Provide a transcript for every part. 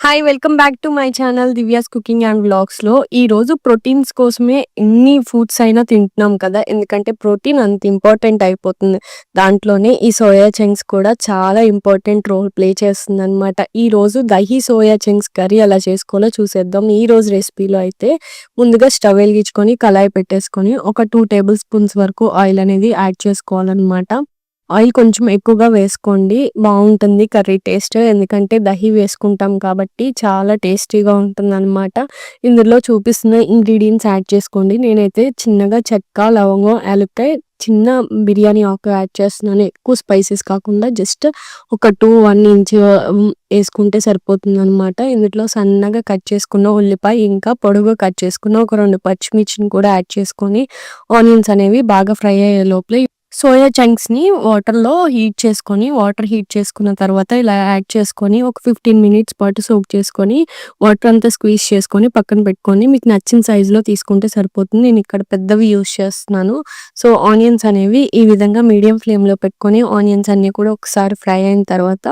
Hi welcome back to my channel Divya's cooking and వ్లాగ్స్లో ఈరోజు ఈ రోజు ప్రోటీన్స్ కోసమే ఎన్ని ఫుడ్స్ అయినా తింటున్నాం కదా. ఎందుకంటే ప్రోటీన్ అంత ఇంపార్టెంట్ అయిపోతుంది. దాంట్లోనే ఈ సోయా చంక్స్ కూడా చాలా ఇంపార్టెంట్ రోల్ ప్లే చేస్తుంది అనమాట ఈరోజు దహి సోయా చంక్స్ కర్రీ ఎలా చేసుకోవాలో చూసేద్దాం. ఈ రోజు రెసిపీలో అయితే ముందుగా స్టవ్ వెలిగించుకొని కళాయి పెట్టేసుకొని ఒక టూ టేబుల్ స్పూన్స్ వరకు ఆయిల్ అనేది యాడ్ చేసుకోవాలన్నమాట. ఆయిల్ కొంచెం ఎక్కువగా వేసుకోండి. బాగుంటుంది కర్రీ టేస్ట్. ఎందుకంటే దహి వేసుకుంటాం కాబట్టి చాలా టేస్టీగా ఉంటుంది అనమాట ఇందులో చూపిస్తున్న ఇంగ్రీడియంట్స్ యాడ్ చేసుకోండి. నేనైతే చిన్నగా చెక్క లవంగం యాలక్కాయ చిన్న బిర్యానీ ఆకు యాడ్ చేస్తున్నాను. ఎక్కువ స్పైసెస్ కాకుండా జస్ట్ ఒక టూ వన్ ఇంచ్ వేసుకుంటే సరిపోతుంది అనమాట ఇందులో సన్నగా కట్ చేసుకున్న ఉల్లిపాయ ఇంకా పొడుగు కట్ చేసుకున్న ఒక రెండు పచ్చిమిర్చిని కూడా యాడ్ చేసుకొని ఆనియన్స్ అనేవి బాగా ఫ్రై అయ్యే లోపల సోయా చంక్స్‌ని వాటర్‌లో హీట్ చేసుకొని, వాటర్ హీట్ చేసుకున్న తర్వాత ఇలా యాడ్ చేసుకొని, ఒక ఫిఫ్టీన్ మినిట్స్ పాటు సోక్ చేసుకొని, వాటర్ అంతా స్క్వీజ్ చేసుకొని పక్కన పెట్టుకొని, మీకు నచ్చిన సైజులో తీసుకుంటే సరిపోతుంది. నేను ఇక్కడ పెద్దవి యూజ్ చేస్తున్నాను. సో, ఆనియన్స్ అనేవి ఈ విధంగా మీడియం ఫ్లేమ్‌లో పెట్టుకొని, ఆనియన్స్ అన్నీ కూడా ఒకసారి ఫ్రై అయిన తర్వాత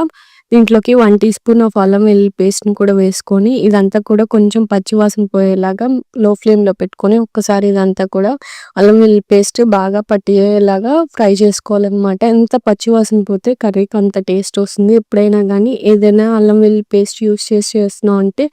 దీంట్లోకి వన్ టీ స్పూన్ ఆఫ్ అల్లం వెల్లుల్లి పేస్ట్‌ని కూడా వేసుకొని, ఇదంతా కూడా కొంచెం పచ్చివాసన పోయేలాగా లో ఫ్లేమ్‌లో పెట్టుకొని, ఒక్కసారి ఇదంతా కూడా అల్లం వెల్లుల్లి పేస్ట్ బాగా పట్టేలాగా ఫ్రై చేసుకోవాలన్నమాట. ఎంత పచ్చివాసన పోతే కర్రీకి అంత టేస్ట్ వస్తుంది. ఎప్పుడైనా కానీ ఏదైనా అల్లం వెల్లుల్లి పేస్ట్ యూజ్ చేసి చేస్తున్నాం అంటే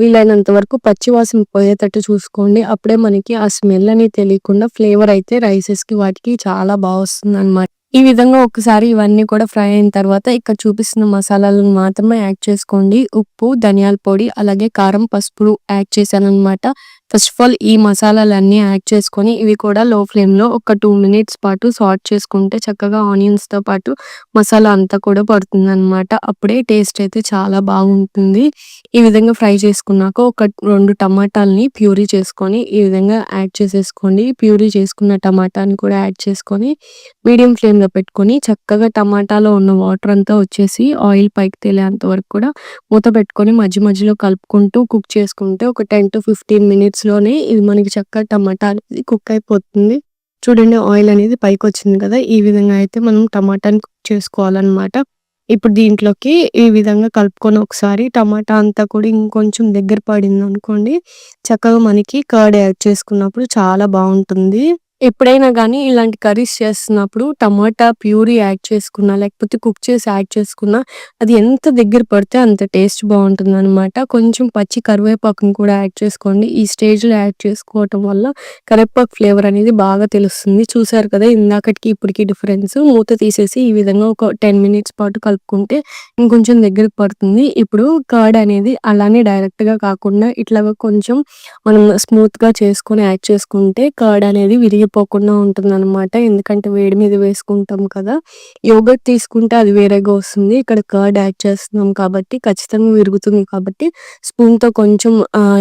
వీలైనంత వరకు పచ్చివాసన పోయేటట్టు చూసుకోండి. అప్పుడే మనకి ఆ స్మెల్ అనేది తెలియకుండా ఫ్లేవర్ అయితే రైసెస్‌కి వాటికి చాలా బాగా వస్తుందన్నమాట. ఈ విధంగా ఒకసారి ఇవన్నీ కూడా ఫ్రై అయిన తర్వాత ఇక్కడ చూపిస్తున్న మసాలాలను మాత్రమే యాడ్ చేసుకోండి. ఉప్పు, ధనియాల పొడి, అలాగే కారం, పసుపు యాడ్ చేశానన్నమాట. ఫస్ట్ ఆఫ్ ఆల్ ఈ మసాలాలన్నీ యాడ్ చేసుకొని ఇవి కూడా లో ఫ్లేమ్‌లో ఒక టూ మినిట్స్ పాటు సాల్ట్ చేసుకుంటే చక్కగా ఆనియన్స్‌తో పాటు మసాలా అంతా కూడా పడుతుందన్నమాట. అప్పుడే టేస్ట్ అయితే చాలా బాగుంటుంది. ఈ విధంగా ఫ్రై చేసుకున్నాక ఒక రెండు టమాటాలని ప్యూరీ చేసుకొని ఈ విధంగా యాడ్ చేసేసుకోండి. ప్యూరీ చేసుకున్న టమాటాని కూడా యాడ్ చేసుకొని మీడియం ఫ్లేమ్‌లో పెట్టుకొని చక్కగా టమాటాలో ఉన్న వాటర్ అంతా వచ్చేసి ఆయిల్ పైకి తేలేంత వరకు కూడా మూత పెట్టుకొని మధ్య మధ్యలో కలుపుకుంటూ కుక్ చేసుకుంటే ఒక టెన్ టు ఫిఫ్టీన్ మినిట్స్ మినిట్స్‌లోనే ఇది మనకి చక్కగా టమాటా అనేది కుక్ అయిపోతుంది. చూడండి ఆయిల్ అనేది పైకి వచ్చింది కదా! ఈ విధంగా అయితే మనం టమాటాని కుక్ చేసుకోవాలన్నమాట. ఇప్పుడు దీంట్లోకి ఈ విధంగా కలుపుకొని ఒకసారి టమాటా అంతా కూడా ఇంకొంచెం దగ్గర పడిందనుకోండి చక్కగా మనకి కర్డ్ యాడ్ చేసుకున్నప్పుడు చాలా బాగుంటుంది. ఎప్పుడైనా కానీ ఇలాంటి కర్రీస్ చేస్తున్నప్పుడు టమాటా ప్యూరీ యాడ్ చేసుకున్నా, లేకపోతే కుక్ చేసి యాడ్ చేసుకున్నా అది ఎంత దగ్గర పడితే అంత టేస్ట్ బాగుంటుందన్నమాట. కొంచెం పచ్చి కరివేపాకుని కూడా యాడ్ చేసుకోండి. ఈ స్టేజ్‌లో యాడ్ చేసుకోవటం వల్ల కరివేపాకు ఫ్లేవర్ అనేది బాగా తెలుస్తుంది. చూసారు కదా! ఇందాకటికి ఇప్పటికి డిఫరెన్స్. మూత తీసేసి ఈ విధంగా ఒక టెన్ మినిట్స్ పాటు కలుపుకుంటే ఇంకొంచెం దగ్గరకు పడుతుంది. ఇప్పుడు కర్డ్ అనేది అలానే డైరెక్ట్‌గా కాకుండా ఇట్లాగా కొంచెం మనం స్మూత్‌గా చేసుకొని యాడ్ చేసుకుంటే కర్డ్ అనేది విరిగి విరిగిపోకుండా ఉంటుందన్నమాట. ఎందుకంటే వేడి మీద వేసుకుంటాం కదా! యోగర్ట్ తీసుకుంటే అది వేరేగా వస్తుంది. ఇక్కడ కర్డ్ యాడ్ చేస్తున్నాం కాబట్టి ఖచ్చితంగా విరుగుతుంది కాబట్టి స్పూన్‌తో కొంచెం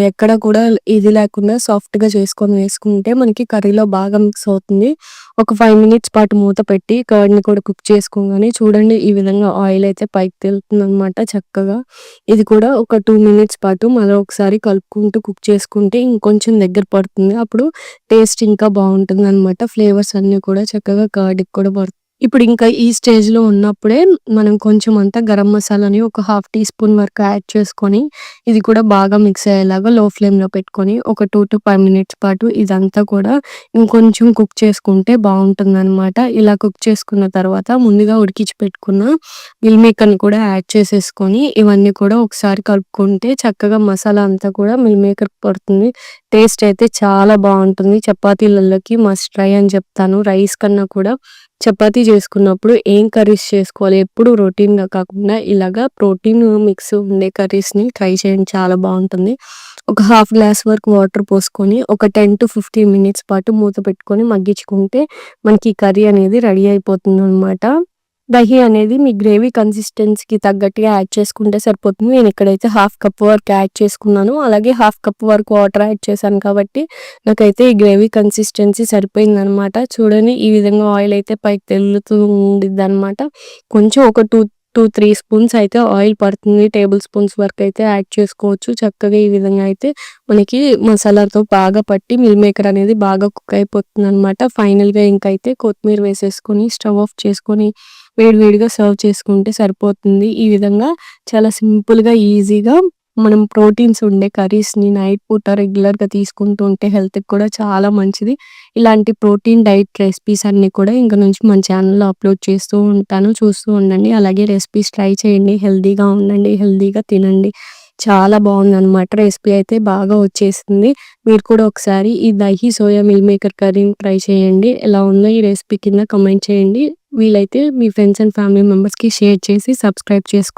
ఎక్కడ కూడా ఇది లేకుండా సాఫ్ట్‌గా చేసుకొని వేసుకుంటే మనకి కర్రీలో బాగా మిక్స్ అవుతుంది. ఒక ఫైవ్ మినిట్స్ పాటు మూత పెట్టి కర్డ్‌ని కూడా కుక్ చేసుకోగానే చూడండి ఈ విధంగా ఆయిల్ అయితే పైకి తేలుతుందన్నమాట చక్కగా. ఇది కూడా ఒక టూ మినిట్స్ పాటు మరొకసారి కలుపుకుంటూ కుక్ చేసుకుంటే ఇంకొంచెం దగ్గర పడుతుంది. అప్పుడు టేస్ట్ ఇంకా బాగుంటుంది పడుతుంది అనమాట ఫ్లేవర్స్ అన్ని కూడా చక్కగా కర్డ్‌కి కూడా పడుతుంది. ఇప్పుడు ఇంకా ఈ స్టేజ్‌లో ఉన్నప్పుడే మనం కొంచెం అంతా గరం మసాలాని ఒక హాఫ్ టీ స్పూన్ వరకు యాడ్ చేసుకొని ఇది కూడా బాగా మిక్స్ అయ్యేలాగా లో ఫ్లేమ్‌లో పెట్టుకొని ఒక 2-5 మినిట్స్ పాటు ఇదంతా కూడా ఇంకొంచెం కుక్ చేసుకుంటే బాగుంటుందన్నమాట. ఇలా కుక్ చేసుకున్న తర్వాత ముందుగా ఉడికించి పెట్టుకున్న మిల్ మేకర్‌ని కూడా యాడ్ చేసేసుకొని ఇవన్నీ కూడా ఒకసారి కలుపుకుంటే చక్కగా మసాలా అంతా కూడా మిల్ మేకర్ పడుతుంది. టేస్ట్ అయితే చాలా బాగుంటుంది. చపాతీలలోకి మస్ట్ ట్రై అని చెప్తాను. రైస్ కన్నా కూడా చపాతీ చేసుకున్నప్పుడు ఏం కర్రీస్ చేసుకోవాలి ఎప్పుడు రొటీన్‌గా కాకుండా ఇలాగా ప్రోటీన్ మిక్స్ ఉండే కర్రీస్‌ని ట్రై చేయండి చాలా బాగుంటుంది. ఒక హాఫ్ గ్లాస్ వరకు వాటర్ పోసుకొని ఒక 10-15 మినిట్స్ పాటు మూత పెట్టుకొని మగ్గించుకుంటే మనకి కర్రీ అనేది రెడీ అయిపోతుందన్నమాట. దహి అనేది మీ గ్రేవీ కన్సిస్టెన్సీకి తగ్గట్టుగా యాడ్ చేసుకుంటే సరిపోతుంది. నేను ఇక్కడైతే హాఫ్ కప్ వరకు యాడ్ చేసుకున్నాను. అలాగే హాఫ్ కప్ వరకు వాటర్ యాడ్ చేశాను కాబట్టి నాకైతే ఈ గ్రేవీ కన్సిస్టెన్సీ సరిపోయిందనమాట చూడండి ఈ విధంగా ఆయిల్ అయితే పైకి తేలుతూ ఉండిద్దన్నమాట. కొంచెం ఒక టూ 2-3 స్పూన్స్ అయితే ఆయిల్ పడుతుంది. టేబుల్ స్పూన్స్ వరకు అయితే యాడ్ చేసుకోవచ్చు. చక్కగా ఈ విధంగా అయితే మనకి మసాలాతో బాగా పట్టి మిల్ మేకర్ అనేది బాగా కుక్ అయిపోతుందన్నమాట. ఫైనల్‌గా ఇంకైతే కొత్తిమీర వేసేసుకొని స్టవ్ ఆఫ్ చేసుకొని వేడివేడిగా సర్వ్ చేసుకుంటే సరిపోతుంది. ఈ విధంగా చాలా సింపుల్‌గా, ఈజీగా మనం ప్రోటీన్స్ ఉండే కర్రీస్‌ని నైట్ పూట రెగ్యులర్‌గా తీసుకుంటూ ఉంటే హెల్త్‌కి కూడా చాలా మంచిది. ఇలాంటి ప్రోటీన్ డైట్ రెసిపీస్ అన్నీ కూడా ఇంకా నుంచి మన ఛానెల్‌లో అప్‌లోడ్ చేస్తూ ఉంటాను. చూస్తూ ఉండండి. అలాగే రెసిపీస్ ట్రై చేయండి. హెల్తీగా ఉండండి. హెల్తీగా తినండి. చాలా బావుందనమాట. రెసిపీ అయితే బాగా వచ్చేసింది. మీరు కూడా ఒకసారి ఈ దహి సోయా మిల్ మేకర్ కర్రీని ట్రై చేయండి. ఎలా ఉందో ఈ రెసిపీ కింద కమెంట్ చేయండి. వీలైతే మీ ఫ్రెండ్స్ అండ్ ఫ్యామిలీ మెంబర్స్‌కి షేర్ చేసి సబ్స్క్రైబ్ చేసుకో